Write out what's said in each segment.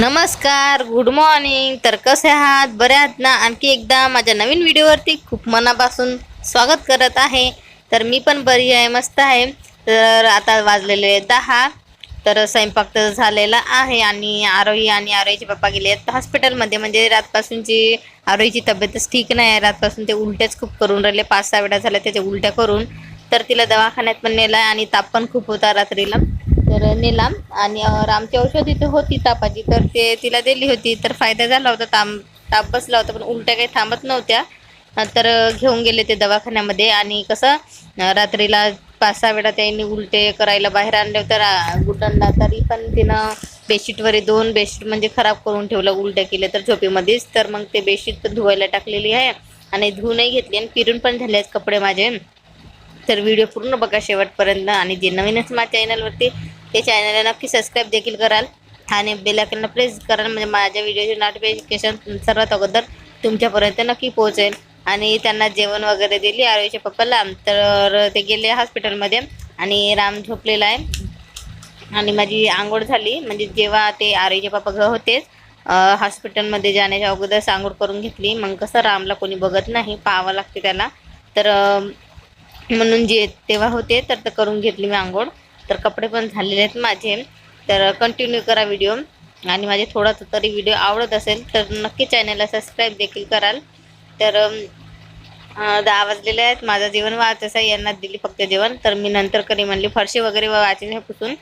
नमस्कार good morning तर कसे आहात? बरे आहात ना? आणखी एकदा माझ्या नवीन व्हिडिओवरती खूप मनापासून स्वागत करत आहे. तर मी पण बरी आहे मस्त आहे. तर आता वाजलेले दहा. तर स्वयंपाक तर झालेला आहे आणि आरोही आणि आरोहीचे पप्पा गेले आहेत हॉस्पिटलमध्ये. म्हणजे रातपासूनची आरोहीची तब्येतच ठीक नाही आहे. रातपासून ते उलट्याच खूप करून राहिले. पाच सहा वेळा झाल्या त्याच्या उलट्या करून. तर तिला दवाखान्यात पण नेलं आणि ताप पण खूप होता रात्रीला. तर नेला आणि रामची औषध इथे होती तापाची. तर ते तिला दिली होती. तर फायदा झाला होता. ताम ताप बसला होता. पण उलट्या काही थांबत नव्हत्या. तर घेऊन गेले ते दवाखान्यामध्ये. आणि कसं रात्रीला पाच सहा वेळा त्यांनी उलटे करायला बाहेर आणले तर गुटंडा तरी पण तिनं बेडशीटवर दोन बेडशीट म्हणजे खराब करून ठेवलं उलट्या केल्या तर झोपेमध्येच. तर मग ते बेडशीट पण धुवायला टाकलेली आहे. आणि धुवूनही घेतली आणि फिरून पण झाले आहेत कपडे माझे. तर व्हिडिओ पूर्ण बघा शेवटपर्यंत. आणि जे नवीनच माझ्या चॅनलवरती ते चॅनलला नक्की सबस्क्राईब देखील कराल. आणि बेलायकनला प्रेस कराल. म्हणजे माझ्या व्हिडिओचे नोटिफिकेशन सर्वात अगोदर तुमच्यापर्यंत नक्की पोहोचेल. आणि त्यांना जेवण वगैरे दिली. आरोग्य पप्पाला. तर ते गेले हॉस्पिटलमध्ये आणि राम झोपलेला आहे. आणि माझी आंघोळ झाली. म्हणजे जेव्हा ते आरोग्य पप्पा घ होतेच हॉस्पिटलमध्ये जाण्याच्या अगोदर आंघोळ करून घेतली. मग कसं रामला कोणी बघत नाही. पाहावं लागते त्याला. तर म्हणून जे तेव्हा होते तर ते करून घेतली मी आंघोळ. तर कपडे पण झालेले आहेत माझे. तर कंटिन्यू करा व्हिडिओ आणि माझे थोडा तरी व्हिडिओ आवडत असेल तर नक्की चॅनलला सबस्क्राईब देखील कराल. तर दहा वाजलेले आहेत. माझं जेवण वाचायचं आहे. यांना दिली फक्त जेवण. तर मी नंतर करी म्हणली फरशी वगैरे वाचायची पुसून.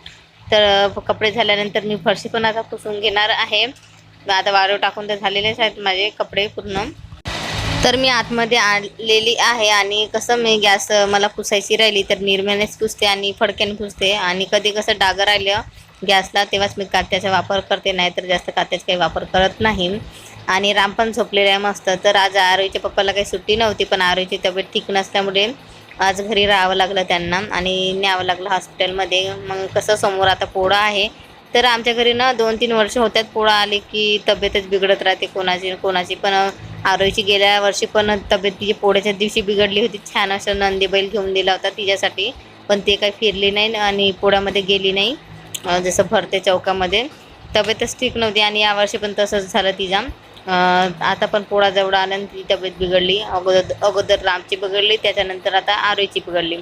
तर कपडे झाल्यानंतर मी फरशी पण आता पुसून घेणार आहे. आता वारं टाकून तर झालेलेच आहेत माझे कपडे पूर्ण. तर मी आतमध्ये आलेली आहे आणि कसं मी गॅस मला पुसायची राहिली तर निर्म्यानेच पुसते आणि फडक्याने पुसते. आणि कधी कसं डागं राहिलं गॅसला तेव्हाच मी कात्याचा वापर करते नाही तर जास्त कात्याचा काही वापर करत नाही. आणि राम पण झोपलेला आहे मस्त. तर आज आरोईच्या पप्पाला काही सुट्टी नव्हती पण आरोईची तब्येत ठीक नसल्यामुळे आज घरी राहावं लागलं त्यांना आणि न्यावं लागलं हॉस्पिटलमध्ये. मग कसं समोर आता पोळा आहे. तर आमच्या घरी ना दोन तीन वर्ष होत्यात पोळा आले की तब्येतच बिघडत राहते कोणाची कोणाची. पण आरोहीची गेल्या वर्षी पण तब्येत तिची पोळ्याच्या दिवशी बिघडली होती. छान असं नंदी बैल घेऊन दिला होता तिच्यासाठी. पण ते काही फिरली नाही आणि पोळ्यामध्ये गेली नाही. जसं भरते चौकामध्ये. तब्येतच ठीक नव्हती आणि यावर्षी पण तसंच झालं तिचा. आता पण पोळा जवळ आला आणि ती तब्येत बिघडली. अगोदर अगोदर रामची बिघडली त्याच्यानंतर आता आरोहीची बिघडली.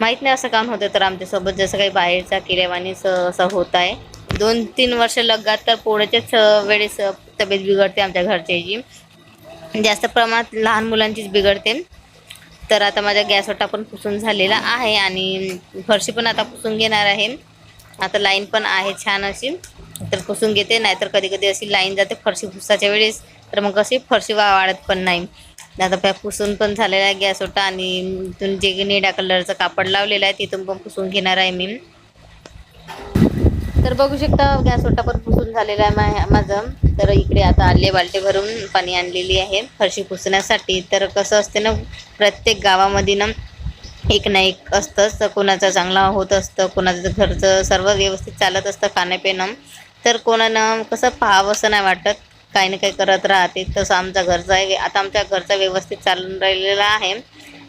माहीत नाही असं काम होतं तर आमच्यासोबत जसं काही बाहेरचा केल्यावानी असं होत आहे. दोन तीन वर्ष लगातार पोळ्याच्याच वेळेस तब्येत बिघडते आमच्या घरच्याची. जास्त प्रमाणात लहान मुलांचीच बिघडते. तर आता माझ्या गॅस ओटा पण पुसून झालेला आहे आणि फरशी पण आता पुसून घेणार आहे. आता लाईन पण आहे छान अशी. तर पुसून घेते नाहीतर कधी कधी अशी लाईन जाते फरशी पुसाच्या वेळेस. तर मग अशी फरशी वा वाढत पण नाही. आता पॅ पुसून पण झालेला आहे गॅस ओटा आणि इथून जे निळ्या कलरचं कापड लावलेलं आहे तिथून पण पुसून घेणार आहे मी. तर बघू शकता गॅस ओटा पण पुसून झालेला आहे मा- माझं. तर इकडे आता आले बाल्टी भरून पाणी आणलेली आहे फरशी पुसण्यासाठी. तर कसं असते ना प्रत्येक गावामध्ये ना एक ना एक असतंच. तर कोणाचं चांगला होत असतं कोणाचं घरचं सर्व व्यवस्थित चालत असतं खाण्यापिणं तर कोणानं कसं पाहावं असं नाही वाटत. काही ना काही करत राहते. तसं आमचा घरचा आहे आता आमच्या घरचा व्यवस्थित चालून राहिलेला आहे.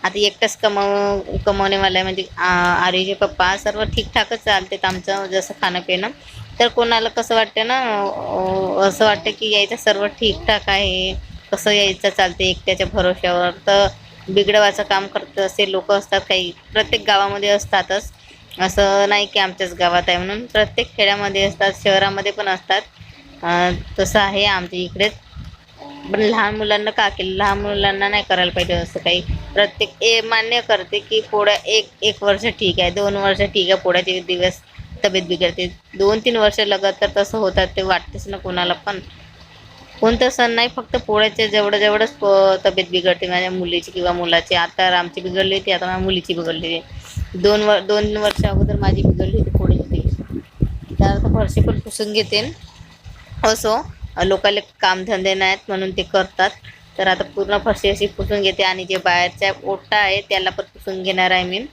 आता एकटाच कमव कमवणेवाला आहे म्हणजे आ- पप्पा सर्व ठीकठाकच चालते आमचं जसं खाणं पिणं. तर कोणाला कसं वाटतं ना असं वाटतं की यायचं सर्व ठीकठाक आहे. कसं यायचं चालते एकट्याच्या भरोश्यावर. तर बिघडवायचं काम करत असे लोक असतात काही प्रत्येक गावामध्ये असतातच. असं नाही की आमच्याच गावात आहे म्हणून प्रत्येक खेड्यामध्ये असतात शहरामध्ये पण असतात. तसं आहे आमच्या इकडेच पण लहान मुलांना का केलं? लहान मुलांना नाही करायला पाहिजे असं काही. प्रत्येक ए मान्य करते की पोळ्या एक एक वर्ष ठीक आहे दोन वर्ष ठीक आहे पोळ्याचे दिवस तब्येत बिघडते. दोन तीन वर्ष लगातार तसं होतात ते वाटतेच ना कोणाला पण. कोणतं सण नाही फक्त पोळ्याच्या जेवढं जेवढंच प- तब्येत बिघडते माझ्या मुलीची किंवा मुलाची. आता आमची बिघडली होती आता माझ्या मुलीची बिघडली होती. दोन वर दोन वर्ष अगोदर माझी बिघडली होती पोळी होती तर आता फरशी पण पुसून घेते असो. लोकाले कामधंदे नाहीत म्हणून ते करतात. तर आता पूर्ण फरशी अशी पुसून घेते आणि जे बाहेरच्या ओटा आहे त्याला पण पुसून घेणार आहे मी.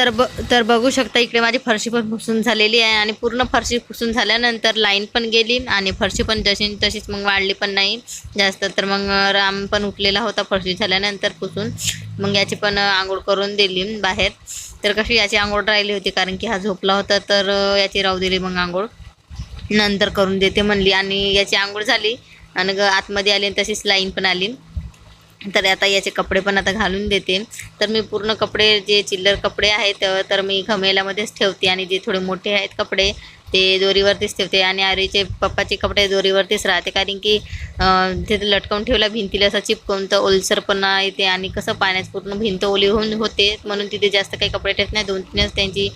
तर ब तर बघू शकता इकडे माझी फरशी पण पुसून झालेली आहे आणि पूर्ण फरशी पुसून झाल्यानंतर लाईन पण गेली आणि फरशी पण जशी तशीच मग वाढली पण नाही. जास्त तर मग राम पण उठलेला होता फरशी झाल्यानंतर पुसून. मग याची पण आंघोळ करून दिली बाहेर. तर कशी याची आंघोळ राहिली होती कारण की हा झोपला होता तर याची राहू दिली मग आंघोळ. नंतर करून देते म्हणली आणि याची आंघोळ झाली. आणि ग आतमध्ये आली आणि तशीच लाईन पण आली. तर आता याचे कपडे पण आता घालून देते तर मी पूर्ण कपडे जे चिल्लर कपडे आहेत तर मी घमेल्यामध्येच ठेवते आणि जे थोडे मोठे आहेत कपडे ते दोरीवरतीच ठेवते आणि आरीचे पप्पाचे कपडे दोरीवरतीच राहते. कारण की तिथे लटकवून ठेवला भिंतीला असं चिपकवून तर ओलसरपणा येते आणि कसं पाण्यात पूर्ण भिंत ओली होऊन होते. म्हणून तिथे जास्त काही कपडे ठेवत नाही. दोन तीनच त्यांची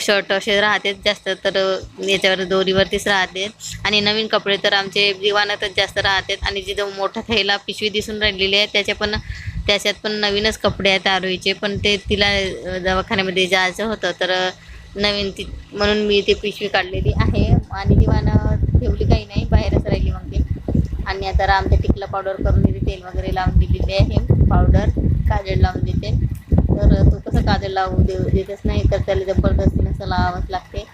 शर्ट असे राहतेत जास्त तर याच्यावर दोरीवरतीच राहते. आणि नवीन कपडे तर आमचे दिवाणातच जास्त राहतात. आणि जिथं मोठा थैला पिशवी दिसून राहिलेली आहे त्याच्या पण त्याच्यात पण नवीनच कपडे आहेत आरोहीचे. पण ते तिला दवाखान्यामध्ये जायचं होतं तर नवीन ती म्हणून मी ती पिशवी काढलेली आहे. आणि दिवाणं ठेवली काही नाही बाहेरच राहिली मग ती. आणि आता रामच्या टिकला पावडर करून दिली तेल वगैरे लावून दिलेली आहे. पावडर काजळ लावून देते. तर तो कसं काजल लावू देऊ देतच नाही तर त्याला जबरदस्तीने असं लावावंच लागते.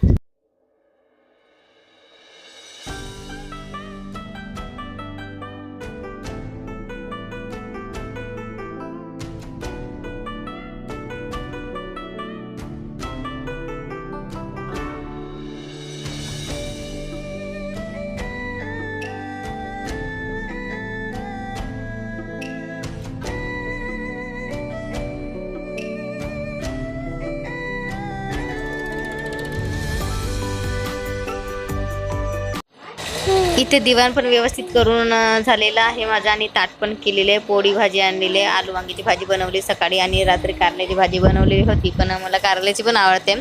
इथे दिवाण पण व्यवस्थित करून झालेलं आहे माझा आणि ताट पण केलेले आहे. पोळी भाजी आणलेली आहे आलू वांग्याची भाजी बनवली सकाळी आणि रात्री कारल्याची भाजी बनवली होती. पण मला कारल्याची पण आवडते.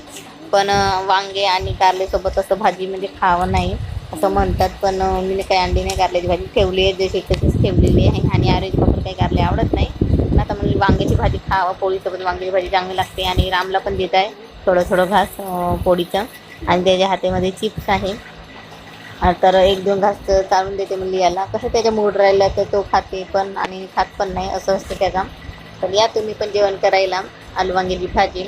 पण वांगे आणि कारल्यासोबत असं भाजी म्हणजे खावं नाही असं म्हणतात. पण मी काही आणली नाही कारल्याची भाजी ठेवली आहे. जशी तशीच ठेवलेली आहे आणि आरेची पकडे काही कारले आवडत नाही. पण आता म्हणजे वांग्याची भाजी खावं पोळीसोबत वांग्याची भाजी चांगली लागते आणि रामला पण देत आहे थोडं थोडं घास पोळीचं. आणि त्याच्या हातामध्ये चिप्स आहे. तर एक दोन घास चालून देते म्हणजे याला. कसं त्याच्या मूड राहिला तर तो खाते पण आणि खात पण नाही असं असतं त्याचा. तर या तुम्ही पण जेवण करायला आलू वांग्याची भाजी.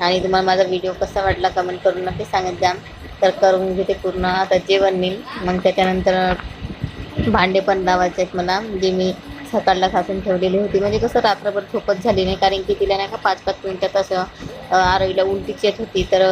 आणि तुम्हाला माझा व्हिडिओ कसा वाटला कमेंट करून नक्की सांगत जा. तर करून घेते पूर्ण. आता जेवण मी. मग त्याच्यानंतर भांडे पण लावायचे आहेत मला जे मी सकाळला घासून ठेवलेली होती. म्हणजे कसं रात्रभर झोपत झाली नाही कारण की तिला नाही का पाच पाच मिनटात असं आरवीला उलटीच येत होती. तर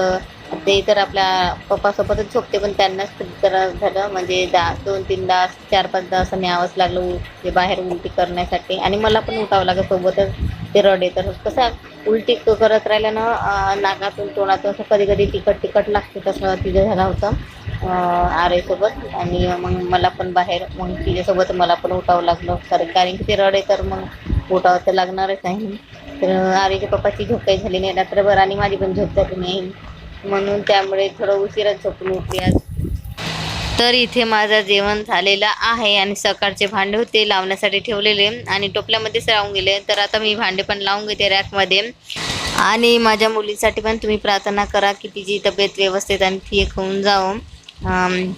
ते तर आपल्या पप्पासोबतच झोपते पण त्यांनाच खूप झालं. म्हणजे दा दोन तीन तास चार पाच तास असं न्यावंच लागलं ते बाहेर उलटी करण्यासाठी. आणि मला पण उठावं लागत सोबतच ते रडे. तर कसं उलटी करत राहिल्यानं नाकातून तोंडातून असं कधी कधी तिखट तिखट लागते तसं तिचं झालं होतं आरेसोबत. आणि मग मला पण बाहेर मग तिच्यासोबत मला पण उठावं लागलं. कारण कारण की ते रडे तर मग उठावं तर लागणारच आहे. तर आरेच्या पप्पाची झोप काही झाली नाही. रात्रभर आणि माझी पण झोप झाली नाही. म्हणून त्यामुळे थोडं उशिरा झोपून उठली आज. तर इथे माझं जेवण झालेलं आहे आणि सकाळचे भांडे होते लावण्यासाठी ठेवलेले आणि टोपल्यामध्येच राहून गेले. तर आता मी भांडे पण लावून घेते रॅकमध्ये. आणि माझ्या मुलीसाठी पण तुम्ही प्रार्थना करा की तिची तब्येत व्यवस्थित आणि ठीक होऊन जावं.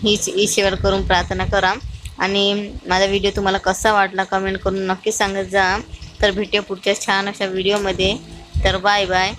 हीच ईश्वर करून प्रार्थना करा. आणि माझा व्हिडिओ तुम्हाला कसा वाटला कमेंट करून नक्की सांगत जा. तर भेटूया पुढच्या छान अशा व्हिडिओमध्ये तर बाय बाय